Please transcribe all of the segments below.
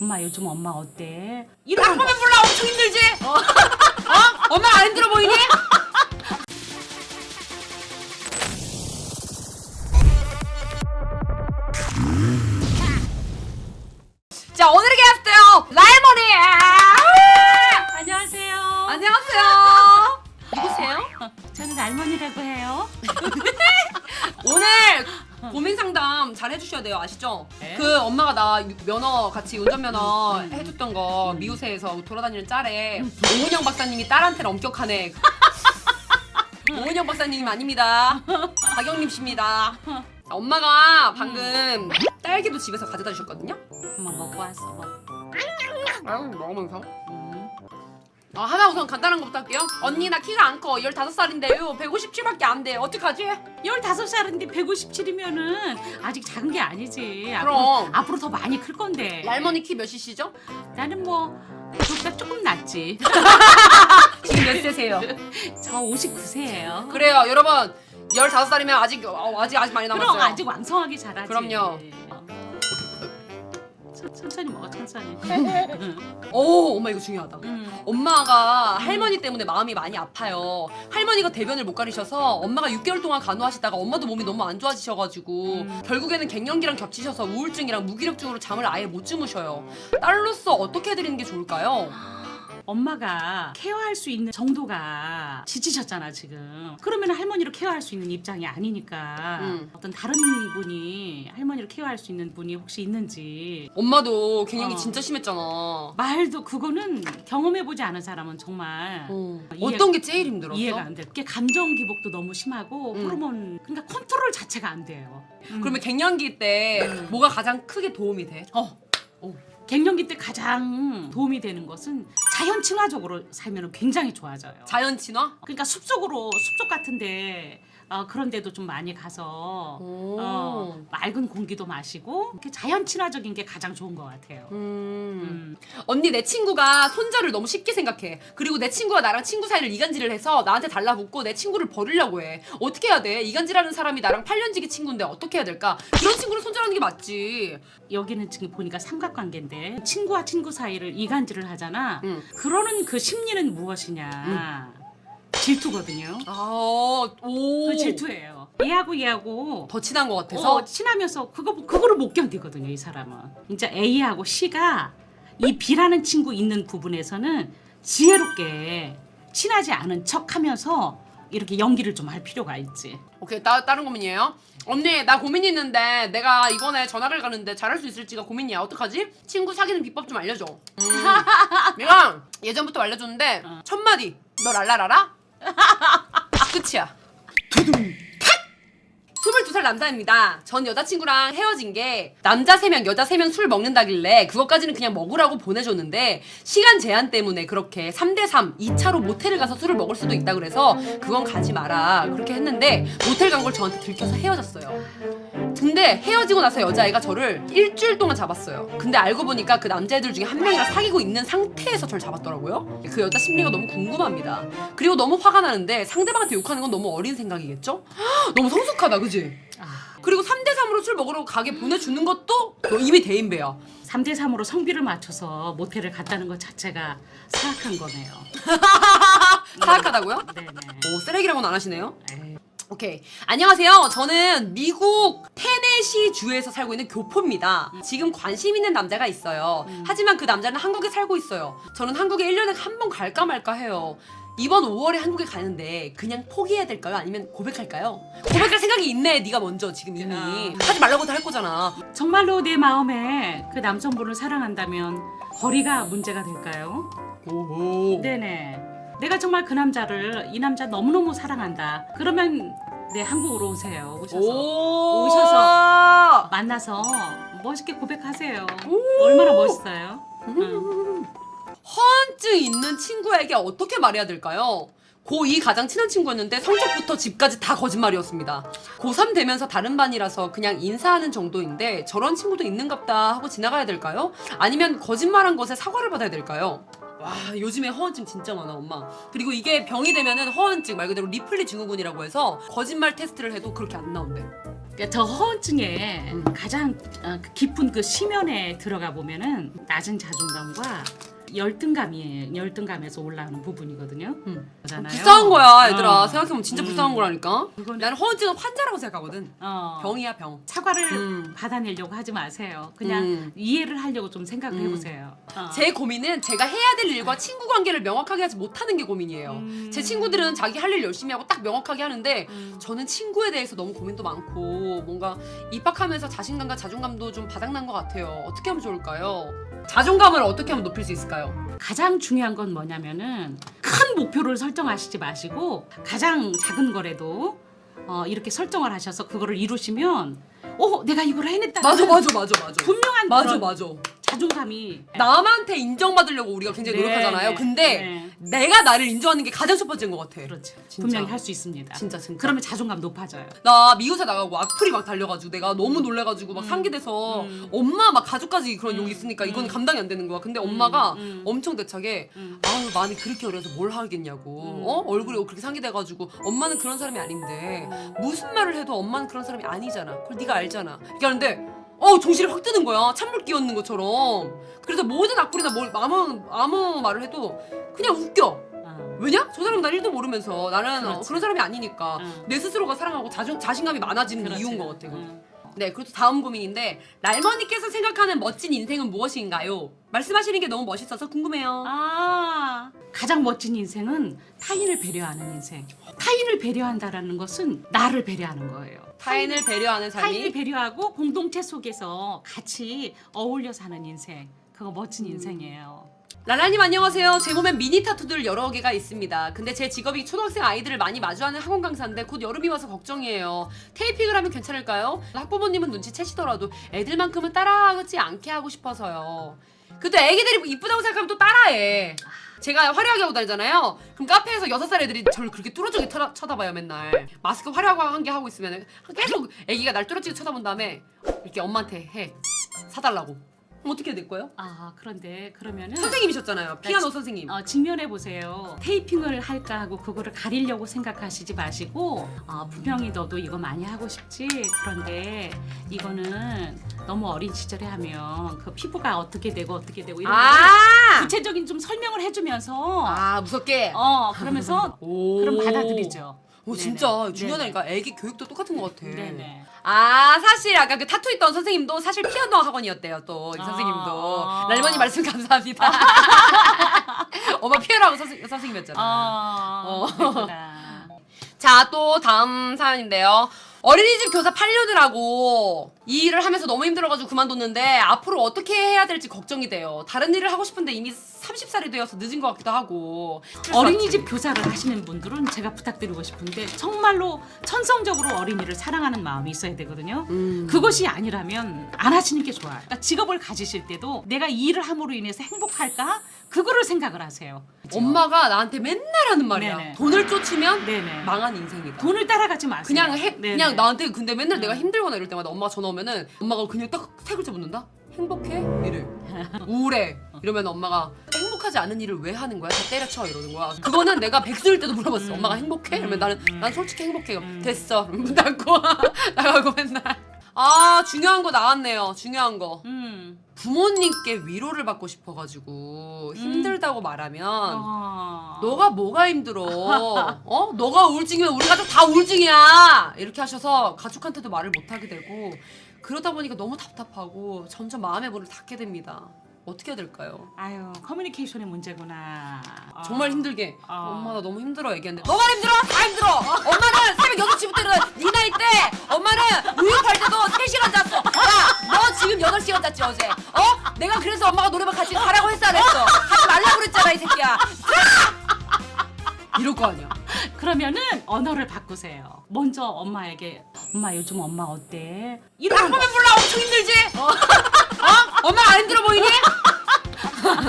엄마 요즘 엄마 어때? 딱 이런 거. 보면 몰라 엄청 힘들지? 어? 엄마 안 힘들어 보이니? 자 오늘의 게스트요 라이머니 안녕하세요. 안녕하세요 누구세요? 저는 할머니라고 해요. 오늘 고민 상담 잘 해주셔야 돼요 아시죠? 네. 그 엄마가 나 유- 면허 같이 운전면허 해줬던 거 미우새에서 돌아다니는 짤에 오은영 박사님이 딸한테 는 엄격하네 오은영 박사님 아닙니다 박영림 씨입니다 엄마가 방금 딸기도 집에서 가져다 주셨거든요 엄마 먹고 왔어. 뭐. 아유 먹으면서 음. 아, 하나 우선 간단한 거부터 할게요 언니 나 키가 안 커 15살인데요 157밖에 안 돼 어떡하지? 15살인데 157이면은 아직 작은 게 아니지. 그럼. 앞으로, 앞으로 더 많이 클 건데. 할머니 키 몇이시죠? 나는 뭐 그보다 조금 낫지. 지금 몇 세세요? 저 59세예요. 그래요 여러분 15살이면 아직 어, 아직 아직 많이 남았어요 그럼 아직 왕성하게 자라지. 그럼요. 천- 천천히 먹어 천천히. 오 엄마 이거 중요하다 음. 엄마가 할머니 때문에 마음이 많이 아파요 할머니가 대변을 못 가리셔서 엄마가 6개월 동안 간호하시다가 엄마도 몸이 너무 안 좋아지셔가지고 음. 결국에는 갱년기랑 겹치셔서 우울증이랑 무기력증으로 잠을 아예 못 주무셔요 딸로서 어떻게 해드리는 게 좋을까요? 엄마가 케어할 수 있는 정도가 지치셨잖아 지금. 그러면 할머니를 케어할 수 있는 입장이 아니니까 음. 어떤 다른 분이 할머니를 케어할 수 있는 분이 혹시 있는지 엄마도 갱년기 어. 진짜 심했잖아 말도 그거는 경험해 보지 않은 사람은 정말 어. 이해- 어떤 게 제일 힘들었어? 이해가 안 돼. 그게 감정 기복도 너무 심하고 음. 호르몬 그러니까 컨트롤 자체가 안 돼요. 음. 그러면 갱년기 때 뭐가 가장 크게 도움이 돼? 어, 어. 갱년기 때 가장 도움이 되는 것은 자연 친화적으로 살면 굉장히 좋아져요. 자연 친화? 그러니까 숲속으로 숲속 같은데 어, 그런 데도 좀 많이 가서 오. 어, 맑은 공기도 마시고 이렇게 자연 친화적인 게 가장 좋은 것 같아요. 음. 음. 언니 내 친구가 손자를 너무 쉽게 생각해. 그리고 내 친구가 나랑 친구 사이를 이간질을 해서 나한테 달라붙고 내 친구를 버리려고 해. 어떻게 해야 돼? 이간질하는 사람이 나랑 8년지기 친구인데 어떻게 해야 될까? 그런 친구를 손절하는 게 맞지. 여기는 지금 보니까 삼각관계인데 친구와 친구 사이를 이간질을 하잖아. 응. 그러는 그 심리는 무엇이냐? 질투거든요. 아, 오. 그 질투예요. 얘하고 얘하고 더 친한 것 같아서. 어, 친하면서 그거 그거를 못 견디거든요. 이 사람은. 진짜 A하고 C가 이 B라는 친구 있는 부분에서는 지혜롭게 친하지 않은 척하면서 이렇게 연기를 좀 할 필요가 있지. 오케이, 따, 다른 고민이에요. 언니, 나 고민이 있는데 내가 이번에 전학을 가는데 잘할 수 있을지가 고민이야. 어떡하지? 친구 사귀는 비법 좀 알려줘. 음. 내가 예전부터 알려줬는데 어. 첫 마디. 너 랄랄 알아? 끝이야. 두둥. 22살 남자입니다. 전 여자친구랑 헤어진 게 남자 3명, 여자 3명 술 먹는다길래 그것까지는 그냥 먹으라고 보내줬는데 시간 제한 때문에 그렇게 3대3, 2차로 모텔을 가서 술을 먹을 수도 있다 그래서 그건 가지 마라. 그렇게 했는데 모텔 간 걸 저한테 들켜서 헤어졌어요. 근데 헤어지고 나서 여자애가 저를 일주일 동안 잡았어요. 근데 알고 보니까 그 남자애들 중에 한 명이랑 사귀고 있는 상태에서 저를 잡았더라고요. 그 여자 심리가 너무 궁금합니다. 그리고 너무 화가 나는데 상대방한테 욕하는 건 너무 어린 생각이겠죠? 너무 성숙하다, 그지? 아, 그리고 3대3으로 술 먹으러 가게 보내주는 것도 너 이미 대인배야. 3대 3으로 성비를 맞춰서 모텔을 갔다는 것 자체가 사악한 거네요. 사악하다고요? 네네. 오, 쓰레기라고는 안 하시네요? 에이, 오케이. 안녕하세요. 저는 미국 테네시 주에서 살고 있는 교포입니다. 지금 관심 있는 남자가 있어요. 하지만 그 남자는 한국에 살고 있어요. 저는 한국에 1년에 한 번 갈까 말까 해요. 이번 5월에 한국에 가는데 그냥 포기해야 될까요? 아니면 고백할까요? 고백할 생각이 있네. 네가 먼저 지금 이미 아. 하지 말라고도 할 거잖아. 정말로 내 마음에 그 남성분을 사랑한다면 거리가 문제가 될까요? 오호. 네네. 내가 정말 그 남자를 이 남자 너무너무 사랑한다. 그러면 네 한국으로 오세요. 오셔서 오. 오셔서. 만나서 멋있게 고백하세요. 얼마나 멋있어요? 응. 허언증 있는 친구에게 어떻게 말해야 될까요? 고2 가장 친한 친구였는데 성적부터 집까지 다 거짓말이었습니다. 고3 되면서 다른 반이라서 그냥 인사하는 정도인데 저런 친구도 있는갑다 하고 지나가야 될까요? 아니면 거짓말한 것에 사과를 받아야 될까요? 와 요즘에 허언증 진짜 많아 엄마 그리고 이게 병이 되면은 허언증 말 그대로 리플리 증후군이라고 해서 거짓말 테스트를 해도 그렇게 안 나온대 그러니까 저 허언증에 음. 가장 어, 그 깊은 그 심연에 들어가 보면은 낮은 자존감과 열등감이 열등감에서 올라오는 부분이거든요. 음. 그잖아요. 불쌍한 거야 얘들아 어. 생각해보면 진짜 음. 불쌍한 거라니까 그거는- 나는 허언증은 환자라고 생각하거든 어. 병이야 병 사과를 음. 받아내려고 하지 마세요. 그냥 음. 이해를 하려고 좀 생각을 음. 해보세요. 어. 제 고민은 제가 해야 될 일과 친구 관계를 명확하게 하지 못하는 게 고민이에요. 음. 제 친구들은 자기 할 일 열심히 하고 딱 명확하게 하는데 음. 저는 친구에 대해서 너무 고민도 많고 뭔가 입학하면서 자신감과 자존감도 좀 바닥난 것 같아요. 어떻게 하면 좋을까요? 자존감을 어떻게 하면 높일 수 있을까요? 가장 중요한 건 뭐냐면은 큰 목표를 설정하시지 마시고 가장 작은 거라도 어, 이렇게 설정을 하셔서 그거를 이루시면 어 내가 이걸 해냈다. 맞아 맞아 맞아 맞아. 분명한 맞아 그런 맞아. 자존감이 남한테 인정받으려고 우리가 굉장히 네, 노력하잖아요. 네, 근데 네. 내가 나를 인정하는 게 가장 첫 번째인 것 같아. 그렇죠. 진짜. 분명히 할 수 있습니다. 진짜 진짜. 그러면 자존감 높아져요. 나 미우새 나가고 악플이 막 달려가지고 내가 너무 놀래가지고 막 음. 상기돼서 음. 엄마 막 가족까지 그런 음. 욕이 있으니까 이건 음. 감당이 안 되는 거야. 근데 엄마가 음. 엄청 대차게 음. 아유 많이 그렇게 어려서 뭘 하겠냐고 음. 어 얼굴이 그렇게 상기돼가지고 엄마는 그런 사람이 아닌데 음. 무슨 말을 해도 엄마는 그런 사람이 아니잖아. 그걸 네가 알잖아. 이게 하는데 어 정신이 확 뜨는 거야. 찬물 끼얹는 것처럼. 그래서 모든 악플이나 뭘 아무 아무 말을 해도 그냥 웃겨. 어. 왜냐? 저 사람 날 1도 모르면서 나는 어, 그렇지. 그런 사람이 아니니까 응. 내 스스로가 사랑하고 자존, 자신감이 많아지는 그렇지. 이유인 것 같아. 요 응. 네, 그리고 또 다음 고민인데 랄머니께서 생각하는 멋진 인생은 무엇인가요? 말씀하시는 게 너무 멋있어서 궁금해요. 아 가장 멋진 인생은 타인을 배려하는 인생. 타인을 배려한다라는 것은 나를 배려하는 거예요. 타인을 배려하는 타인을 삶이 배려하고 공동체 속에서 같이 어울려 사는 인생. 그거 멋진 음. 인생이에요. 랄라님 안녕하세요. 제 몸엔 미니 타투들 여러 개가 있습니다. 근데 제 직업이 초등학생 아이들을 많이 마주하는 학원 강사인데 곧 여름이 와서 걱정이에요. 테이핑을 하면 괜찮을까요? 학부모님은 눈치채시더라도 애들만큼은 따라하지 않게 하고 싶어서요. 그래도 애기들이 이쁘다고 생각하면 또 따라해. 제가 화려하게 하고 다니잖아요. 그럼 카페에서 여섯 살 애들이 저를 그렇게 뚫어지게 쳐다, 쳐다봐요 맨날. 마스크 화려한 게 하고 있으면 계속 애기가 날 뚫어지게 쳐다본 다음에 이렇게 엄마한테 해 사달라고. 그럼 어떻게 될 거예요? 아 그런데 그러면은 선생님이셨잖아요. 피아노 지- 선생님. 어, 직면해 보세요. 테이핑을 할까 하고 그거를 가리려고 생각하시지 마시고 어, 분명히 너도 이거 많이 하고 싶지. 그런데 이거는 너무 어린 시절에 하면 그 피부가 어떻게 되고 어떻게 되고 이런 거를 아! 구체적인 좀 설명을 해주면서 아 무섭게. 어 그러면서 오. 그럼 받아들이죠. 오 네네. 진짜 중요하다니까. 애기 교육도 똑같은 것 같아. 네네. 아 사실 아까 그 타투 있던 선생님도 사실 피아노 학원이었대요 또이 아. 선생님도. 랄머니 말씀 감사합니다. 엄마 피아노 학원 선생, 선생님이었잖아. 어, 어. 자, 또 다음 사연인데요. 어린이집 교사 8년을 하고 이 일을 하면서 너무 힘들어가지고 그만뒀는데 앞으로 어떻게 해야 될지 걱정이 돼요. 다른 일을 하고 싶은데 이미 30살이 되어서 늦은 것 같기도 하고. 어린이집 교사를 하시는 분들은 제가 부탁드리고 싶은데 정말로 천성적으로 어린이를 사랑하는 마음이 있어야 되거든요. 음. 그것이 아니라면 안 하시는 게 좋아요. 그러니까 직업을 가지실 때도 내가 이 일을 함으로 인해서 행복할까? 그거를 생각을 하세요. 그죠? 엄마가 나한테 맨날 하는 말이야. 네네. 돈을 쫓으면 네네. 망한 인생이다. 돈을 따라가지 마세요. 그냥 해, 네네. 그냥 나한테 근데 맨날 음. 내가 힘들거나 이럴 때마다 엄마가 전화 오면은 엄마가 그냥 딱 세 글자 묻는다. 행복해? 이래. 우울해. 이러면 엄마가 행복하지 않은 일을 왜 하는 거야? 다 때려쳐 이러는 거야. 그거는 내가 백수일 때도 물어봤어. 음. 엄마가 행복해? 이러면 음. 나는 음. 난 솔직히 행복해. 음. 됐어. 문 닫고 나가고 맨날. 아 중요한 거 나왔네요. 중요한 거. 음. 부모님께 위로를 받고 싶어가지고 힘들다고 말하면 어. 너가 뭐가 힘들어? 어? 너가 우울증이면 우리 가족 다 우울증이야. 이렇게 하셔서 가족한테도 말을 못 하게 되고 그러다 보니까 너무 답답하고 점점 마음의 문을 닫게 됩니다. 어떻게 해야 될까요? 아유 커뮤니케이션의 문제구나. 어. 정말 힘들게 아. 엄마 나 너무 힘들어 얘기했는데 너가 힘들어? 다 힘들어 엄마는 새벽 6시부터 일어나 네 나이 때 엄마는 우유팔 때도 3시간 잤어 야너 지금 8시간 잤지 어제 어? 내가 그래서 엄마가 노래방 같이 가라고 했어 안 했어? 하지 말라고 그랬잖아 이 새끼야 이럴 거 아니야 그러면은 언어를 바꾸세요. 먼저 엄마에게 엄마 요즘 엄마 어때? 이런 딱 보면 몰라 엄청 힘들지? 어? 엄마 안 힘들어 보이니?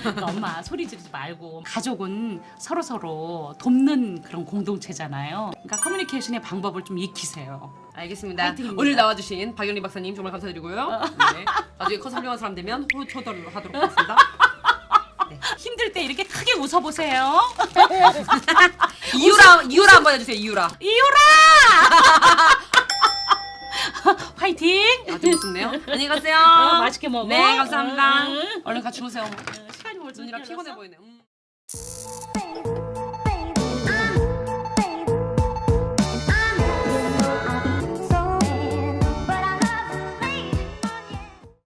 그러니까 엄마 소리 지르지 말고 가족은 서로 서로 돕는 그런 공동체잖아요. 그러니까 커뮤니케이션의 방법을 좀 익히세요. 알겠습니다. 파이팅입니다. 오늘 나와주신 박영리 박사님 정말 감사드리고요. 네. 나중에 커서 훌륭한 사람 되면 호 초대를 하도록 하겠습니다. 힘들 때 이렇게 크게 웃어보세요. 이유라 이유라 한번 해주세요. 이유라. 이유라! 파이팅. 아주 무섭네요. 안녕히 가세요. 어, 맛있게 먹어. 네, 감사합니다. 얼른 같이 오세요. 어, 시간이 벌써 이렇게 피곤해? 보이네. 음.